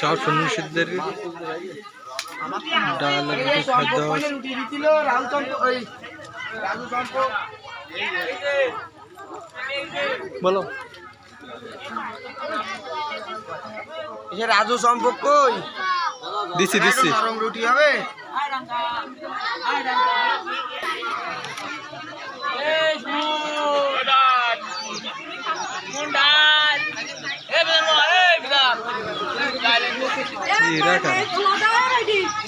সব সন্ন্যাসীদের ডাল আর রুটি খাদ্য রুটি দিছিল রাহুল চম্প ওই রাজু চম্প বলো এই যে রাজু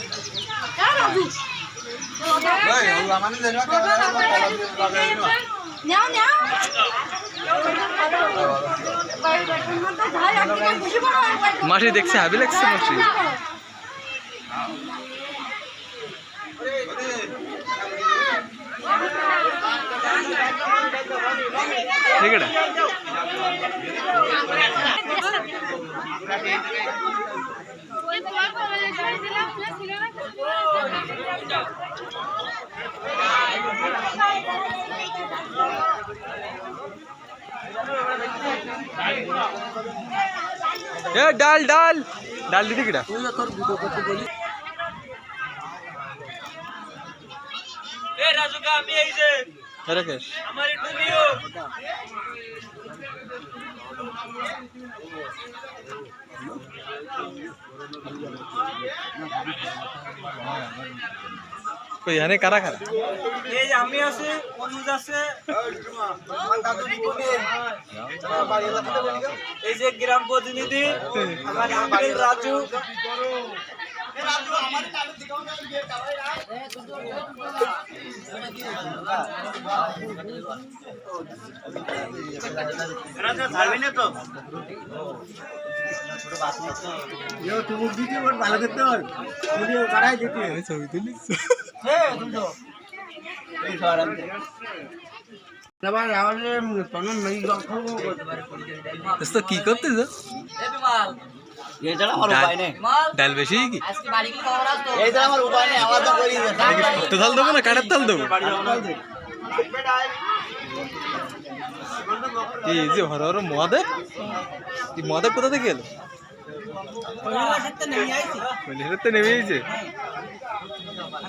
সম্পর্ক কই দিচ্ছি দিচ্ছি নরম রুটি হবে এরা কারা? নেও নেও মাসি দেখছে হাবি লাগছে মাসি ঠিক আছে এ ডাল ডাল ডাল দিদি কিটা আরে কেশ কই এখানে কারা কারা? এই যে আমি আছি অনুজ আছে। এই যে গ্রাম প্রতিনিধি আমার আঙ্কেল রাজু। আমি ছবি তুলি এবার আমাদের তখন মেয়ে তো কি নেই। ডাল বেশি কি শক্ত দেবো। না কাঠের থাল দেবো? এই যে হর হর মদে এই কোথা থেকে এলো? মহিলার তো নেমে গেছে